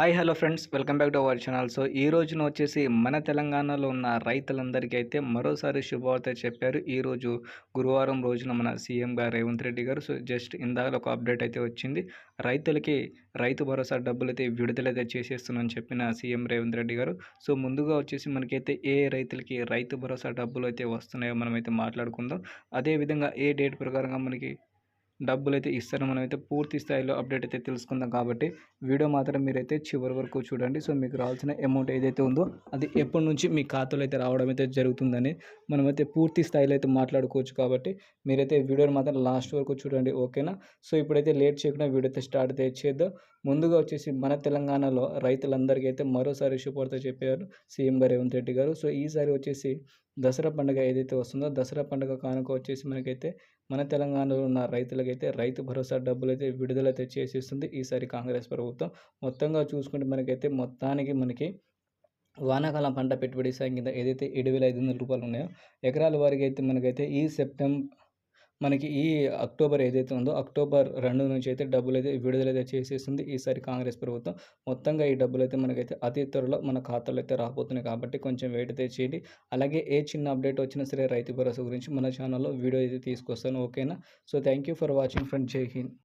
Hi hello friends. Welcome back to our channel. So ఈ రోజున వచ్చేసి మన తెలంగాణలో ఉన్న రైతులందరికీ అయితే మరోసారి శుభవార్త చెప్పారు. ఈ రోజు గురువారం రోజున మన సీఎం గారు రేవంత్ రెడ్డి గారు. సో జస్ట్ ఇందాక ఒక అప్డేట్ అయితే వచ్చింది. రైతులకి రైతు భరోసా డబ్బులు అయితే విడుదలైతే చేసేస్తున్నామని చెప్పిన సీఎం రేవంత్ రెడ్డి గారు. సో ముందుగా వచ్చేసి మనకైతే ఏ రైతులకి రైతు భరోసా డబ్బులు అయితే వస్తున్నాయో మనమైతే మాట్లాడుకుందాం. అదేవిధంగా ఏ డేట్ ప్రకారంగా మనకి డబ్బులు అయితే ఇస్తారు. మనమైతే పూర్తి స్థాయిలో అప్డేట్ అయితే తెలుసుకుందాం కాబట్టి వీడియో మాత్రం మీరైతే చివరి వరకు చూడండి. సో మీకు రావాల్సిన అమౌంట్ ఏదైతే ఉందో అది ఎప్పటి నుంచి మీ ఖాతాలో అయితే రావడం అయితే జరుగుతుందని మనమైతే పూర్తి స్థాయిలో అయితే మాట్లాడుకోవచ్చు కాబట్టి మీరైతే వీడియోని మాత్రం లాస్ట్ వరకు చూడండి. ఓకేనా? సో ఇప్పుడైతే లేట్ చేయకుండా వీడియో అయితే స్టార్ట్ అయితే చేద్దాం. ముందుగా వచ్చేసి మన తెలంగాణలో రైతులందరికీ అయితే మరోసారి శుభవార్త చెప్పారు సీఎం రేవంత్ రెడ్డి గారు. సో ఈసారి వచ్చేసి దసరా పండుగ ఏదైతే వస్తుందో దసరా పండుగ కానుక వచ్చేసి మనకైతే మన తెలంగాణలో ఉన్న రైతులకైతే రైతు భరోసా డబ్బులు అయితే విడుదలైతే చేసేస్తుంది ఈసారి కాంగ్రెస్ ప్రభుత్వం. మొత్తంగా చూసుకుంటే మనకైతే మొత్తానికి మనకి వానాకాలం పంట పెట్టుబడి సాయం కింద ఏదైతే ఏడు వేల ఐదు వందల రూపాయలు ఉన్నాయో ఎకరాల వారికి అయితే మనకైతే ఈ సెప్టెంబర్ మనకి ఈ అక్టోబర్ ఏదైతే ఉందో అక్టోబర్ రెండు నుంచి అయితే డబ్బులు అయితే విడుదలైతే చేసేస్తుంది ఈసారి కాంగ్రెస్ ప్రభుత్వం. మొత్తంగా ఈ డబ్బులు అయితే మనకైతే అతి త్వరలో మన ఖాతాలో అయితే రాబోతున్నాయి కాబట్టి కొంచెం వెయిట్ అయితే చేయండి. అలాగే ఏ చిన్న అప్డేట్ వచ్చినా సరే రైతు భరోసా గురించి మన ఛానల్లో వీడియో అయితే తీసుకొస్తాను. ఓకేనా? So thank you for watching friend Jai Hind.